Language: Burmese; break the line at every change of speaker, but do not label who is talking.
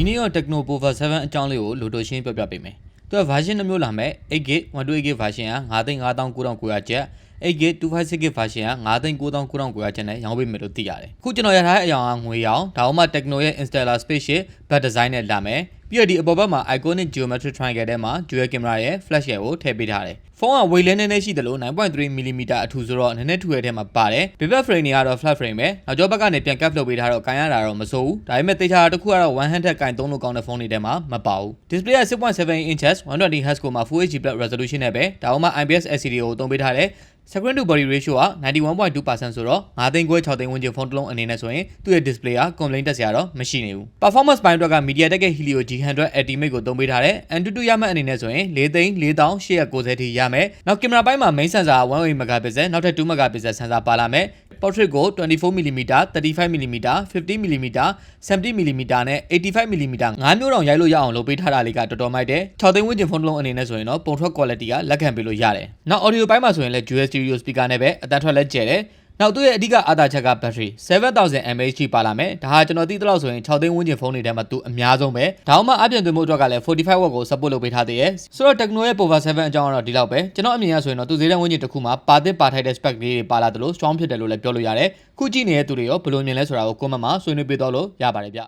ဒီနေ့တော့ Tecno Power 7အကြောင်းလေးကိုလိုတိုရှင်းပြပြပေးမယ်။သူက version တစ်မျိုးလာမယ် 8GB 128GB version က9,59,900ကျပ် 8GB 256GB version က9,99,900ကျပ်နဲ့ရောင်းပေးမယ်လို့သိရတယ်။အခုကျွန်တော်ရထားတဲ့အရောင်ကငွေရောင်ဒါမှမဟုတ် Tecno ရဲ့ installer spaceship back design နဲ့လာမယ်။ ပြီးတော့ဒီအပေါ်ဘက်မှာ iconic geometric triangle ထဲမှာ dual camera ရဲ့ flash ရဲ့ကိုထည့်ပေးထားတယ်။ဖုန်းက weight လည်းနည်းနည်းရှိတယ်လို့ 9.3mm အထူဆိုတော့နည်းနည်းထူရဲ့ထဲမှာပါတယ်။ pivot frame တွေကတော့ flat frame ပဲ။နောက်ကျောဘက်ကနေပြန် cap လုပ်ပေးထားတော့ကန်ရတာတော့မစိုးဘူး။ဒါပေမဲ့တေချာတစ်ခုကတော့ one handed ကင်သုံးလို့ကောင်းတဲ့ဖုန်းတွေထဲမှာမပါဘူး။ display က6.7 inches 120Hz ကိုမှ Full HD Plus resolution နဲ့ပဲဒါမှမ IPS LCD ကိုသုံးပေးထားတယ်။ screen to body ratio က91.2%ဆိုတော့9သိန်းခွဲ6သိန်းဝန်းကျင်ဖုန်းတစ်လုံးအနေနဲ့ဆိုရင်သူ့ရဲ့ display က complaint တက်စရာတော့မရှိနေဘူး performance ဘိုင်းအတွက်က MediaTek ရဲ့ Helio G100 Ultimate ကိုသုံးပေးထားတယ် Antutu ရမယ့်အနေနဲ့ဆိုရင်4သိန်း4890ထိရမယ်နောက်ကင်မရာပိုင်းမှာ main sensor က108 megapixel နောက်ထပ်2 megapixel sensor ပါလာမယ် portrait ကို 24mm 35mm 50mm 70mm နဲ့ 85mm ငါးမျိုးတောင်ရိုက်လို့ရအောင်လုပ်ပေးထားတာလေးကတော်တော်မိုက်တယ်6သိန်းဝန်းကျင်ဖုန်းတစ်လုံးအနေနဲ့ဆိုရင်တော့ပုံထွက် quality ကလက်ခံပေးလို့ရတယ်နောက် audio ပိုင်းမှာဆိုရင်လည်း dual stereo speaker နဲ့ပဲအတန်းထွက်လက်ကျဲတယ်နောက်သူ့ရဲ့အဓိကအားသာချက်က battery 7000 mAh ထိပါလာမယ်ဒါဟာကျွန်တော်သိသလောက်ဆိုရင်6သိန်းဝန်းကျင်ဖုန်းတွေထဲမှာသူအများဆုံးပဲဒါမှမအပြင်သွင်းမှုအတွက်ကလည်း 45 watt ကို support လုပ်ပေးထားသေးတယ်ဆိုတော့ Tecno ရဲ့ Power 7အကြောင်းကတော့ဒီလောက်ပဲကျွန်တော်အမြင်ရဆိုရင်တော့သူဈေးတန်းဝန်းကျင်တစ်ခုမှာပါသစ်ပါထိုက်တဲ့ spec လေးတွေပါလာတယ်လို့ strong ဖြစ်တယ်လို့လည်းပြောလို့ရတယ်ခုကြည့်နေတဲ့သူတွေရောဘယ်လိုမြင်လဲဆိုတာကို comment မှာဆွေးနွေးပေးတော့လို့ရပါတယ်ဗျ